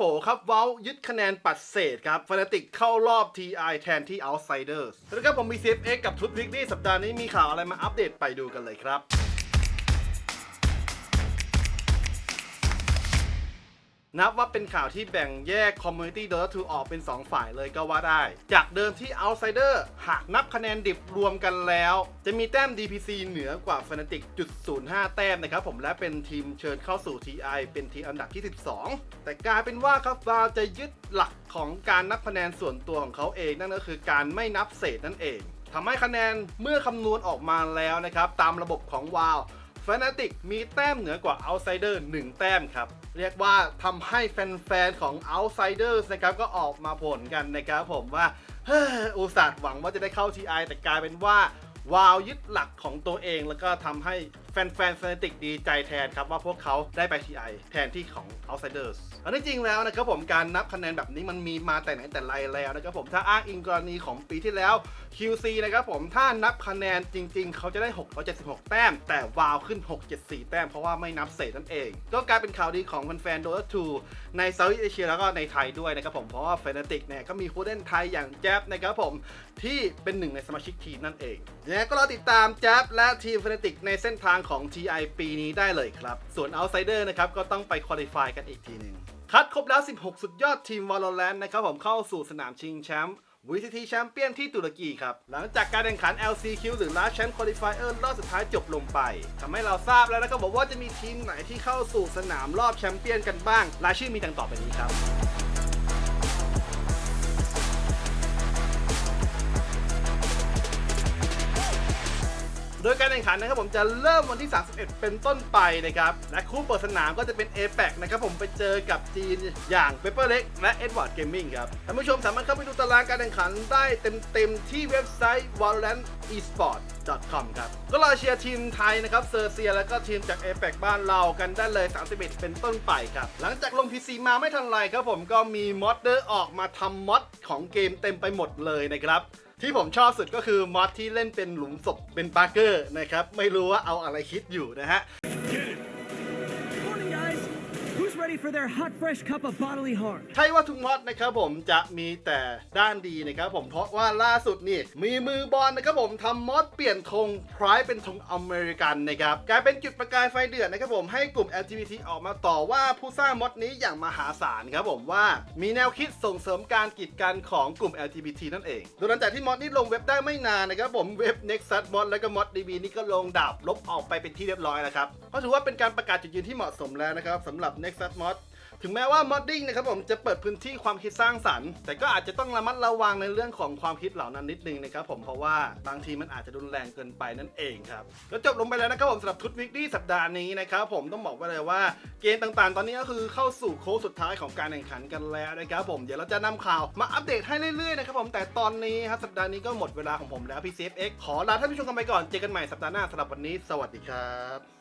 ผครับเว้ายึดคะแนนปัดเศษครับฟ a นติกเข้ารอบ TI แทนที่ Outsiders แล้วก็ผมมี CFX กับทุตวิกนี่สัปดาห์นี้มีข่าวอะไรมาอัปเดตไปดูกันเลยครับ นับว่าเป็นข่าวที่แบ่งแยก Community Dota 2ออกเป็น 2 ฝ่ายเลยก็ว่าได้ จากเดิมที่ Outsider หากนับคะแนนดิบรวมกันแล้ว จะมีแต้ม DPC เหนือกว่า Fnatic จุด05 แต้มนะครับผมและเป็นทีมเชิญเข้าสู่ TI เป็นทีมอันดับที่ 12 แต่กลายเป็นว่าครับวาจะยึดหลักของการนับคะแนนส่วนตัวของเขาเองนั่นก็คือการไม่นับเศษนั่นเองทำให้คะแนนเมื่อคำนวณออกมาแล้วนะครับตามระบบของวาว f a n a t i c มีแต้มเหนือกว่า Outsider 1 แต้มครับ เรียกว่าทำให้แฟนๆ ของ Outsiders นะครับก็ออกมาผลกันนะครับผมว่าออุตส่าห์หวังว่าจะได้เข้า TI แต่กลายเป็นว่าวาวยึดหลักของตัวเองแล้วก็ทำให้ แฟนๆ f a n a t i c ดีใจแทนครับว่าพวกเขาได้ไป TI แทนที่ของ Outsiders อันนี้จริงแล้วนะครับผมการนับคะแนนแบบนี้มันมีมาแต่ไหนแต่ไรแล้วนะครับผมถ้าอ้างอิงกรณีของปีที่แล้ว QC นะครับผมถ้านับคะแนนจริง ๆ เขาจะได้ 676 แต้ม แต่วาวขึ้น 674 แต้มเพราะว่าไม่นับเศษนั่นเอง ก็กลายเป็นข่าวดีของแฟนๆ Dota 2ในเซาท์เอเชียแล้วก็ในไทยด้วยนะครับผมเพราะว่า Fnatic เนี่ยก็มีผู้เล่นไทยอย่างแจ๊บนะครับผมที่เป็นหนึ่งในสมาชิกทีมนั่นเองยังไงก็รอติดตามแจ๊บและทีม Fnatic ในเส้นทางของ TI ปีนี้ได้เลยครับ ส่วน Outsider นะครับก็ต้องไป Qualify กันอีกทีหนึ่งคัดครบแล้ว 16 สุดยอดทีม Valorant นะครับผมเข้าสู่สนามชิงแชมป์ VCT แชมเปี้ยนที่ตุรกีครับ หลังจากการแข่งขัน LCQ หรือ Last Chance Qualifier รอบสุดท้ายจบลงไปทำให้เราทราบแล้วนะครับบอกว่าจะมีทีมไหนที่เข้าสู่สนามรอบแชมเปี้ยนกันบ้างรายชื่อมีดังต่อไปนี้ครับ โดยการแข่งขันนะครับผมจะเริ่มวันที่ 31 เป็นต้นไปนะครับและคู่เปิดสนามก็จะเป็น a p e c นะครับผมไปเจอกับจีนอย่าง p a p e r l e g และ Edward Gaming ครับท่านผู้ชมสามารถเข้าไปดูตารางการแข่งขันได้เต็มๆที่เว็บไซต์ valorant esport com ครับก็รอเชียร์ทีมไทยนะครับเซอร์เซีย แล้วก็ทีมจาก a p e c บ้านเรากันได้เลย 31 เป็นต้นไปครับ หลังจากลง PC มาไม่ทันไรครับผมก็มีมอดเดอร์ออกมาทำมอดของเกมเต็มไปหมดเลยนะครับ ที่ผมชอบสุดก็คือมอสที่เล่นเป็นหลุมศพเป็นบาร์เกอร์นะครับ ไม่รู้ว่าเอาอะไรคิดอยู่นะฮะ for their hot, fresh cup of bodily harm? ใช่ว่าทุกมอดนะครับผมจะมีแต่ด้านดีนะครับผมเพราะว่าล่าสุดนี่มีมือบอลนะครับผมทำมอดเปลี่ยนธงพรายเป็นธงอเมริกันนะครับกลายเป็นจุดประกายไฟเดือดนะครับผมให้กลุ่ม LGBT ออกมาต่อว่าผู้สร้างมอดนี้อย่างมหาศาลครับผมว่ามีแนวคิดส่งเสริมการกีดกันของกลุ่ม LGBT นั่นเองโดยหลังจากที่มอดนี้ลงเว็บได้ไม่นานนะครับผมเว็บ Nexus Mod และก็ Mod DB นี่ก็ลงดาบลบออกไปเป็นที่เรียบร้อยแล้วครับเพราถือว่าเป็นการประกาศจุดยืนที่เหมาะสมแล้วนะครับสำหรับ Nexus Mod ถึงแม้ว่ามอดดิ้งนะครับผมจะเปิดพื้นที่ความคิดสร้างสรรค์ แต่ก็อาจจะต้องระมัดระวังในเรื่องของความคิดเหล่านั้นนิดนึงนะครับผมเพราะว่าบางทีมันอาจจะรุนแรงเกินไปนั่นเองครับก็จบลงไปแล้วนะครับผมสำหรับทุตวิกดี้สัปดาห์นี้นะครับผมต้องบอกไว้เลยว่าเกมต่างๆ ตอนนี้ก็คือเข้าสู่โค้งสุดท้ายของการแข่งขันกันแล้วนะครับผมเดี๋ยวเราจะนำข่าวมาอัปเดตให้เรื่อยๆนะครับผมแต่ตอนนี้ครับสัปดาห์นี้ก็หมดเวลาของผมแล้วพี่ CFX ขอลาท่านผู้ชมกันไปก่อนเจอกันใหม่สัปดาห์หน้าสำหรับวันนี้ สวัสดีครับ